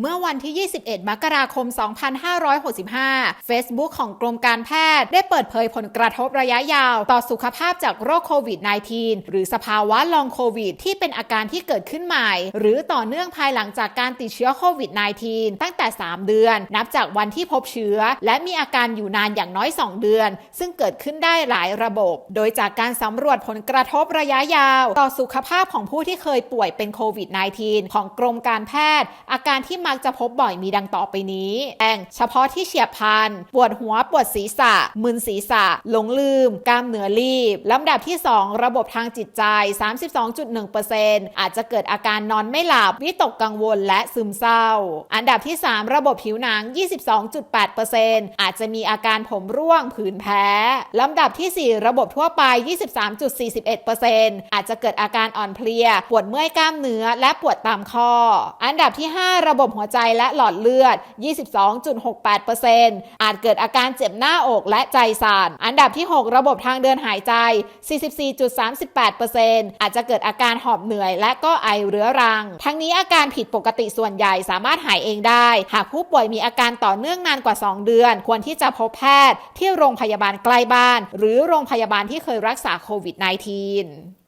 เมื่อวันที่ 21 มกราคม 2565 Facebook ของกรมการแพทย์ได้เปิดเผยผลกระทบระยะยาว ต่อสุขภาพจากโรคโควิด -19 หรือสภาวะลองโควิด ที่เป็นอาการที่เกิดขึ้นใหม่ หรือต่อเนื่องภายหลังจากการติดเชื้อโควิด -19 ตั้งแต่ 3 เดือน นับจากวันที่พบเชื้อ และมีอาการอยู่นานอย่างน้อย 2 เดือน ซึ่งเกิดขึ้นได้หลายระบบ โดยจากการสำรวจผลกระทบระยะยาว ต่อสุขภาพของผู้ที่เคยป่วยเป็นโควิด -19 ของกรมการแพทย์ อาการที่มักจะพบบ่อยมีดังต่อไปนี้แองเฉพาะที่เฉียบพลัน ปวดหัวปวดศีรษะ มึนศีรษะ หลงลืม กล้ามเนื้อรีบ ลำดับที่ 2 ระบบทางจิตใจ 32.1%อาจจะเกิดอาการนอนไม่หลับ วิตกกังวลและซึมเศร้า อันดับที่ 3 ระบบผิวหนัง 22.8%อาจจะมีอาการผมร่วงผื่นแพ้ ลำดับที่ 4 ระบบทั่วไป 23.41%อาจจะเกิดอาการอ่อนเพลีย ปวดเมื่อยกล้ามเนื้อและปวดตามข้อ อันดับที่ 5 ระบบหัวใจและหลอดเลือด 22.68%อาจเกิดอาการเจ็บหน้าอกและใจสั่น อันดับที่ 6 ระบบทางเดินหายใจ 44.38%อาจจะเกิดอาการหอบเหนื่อย และก็ไอเรื้อรัง ทั้งนี้อาการผิดปกติส่วนใหญ่สามารถหายเองได้ หากผู้ป่วยมีอาการต่อเนื่องนานกว่า 2 เดือน ควรที่จะพบแพทย์ที่โรงพยาบาลใกล้บ้าน หรือโรงพยาบาลที่เคยรักษาโควิด -19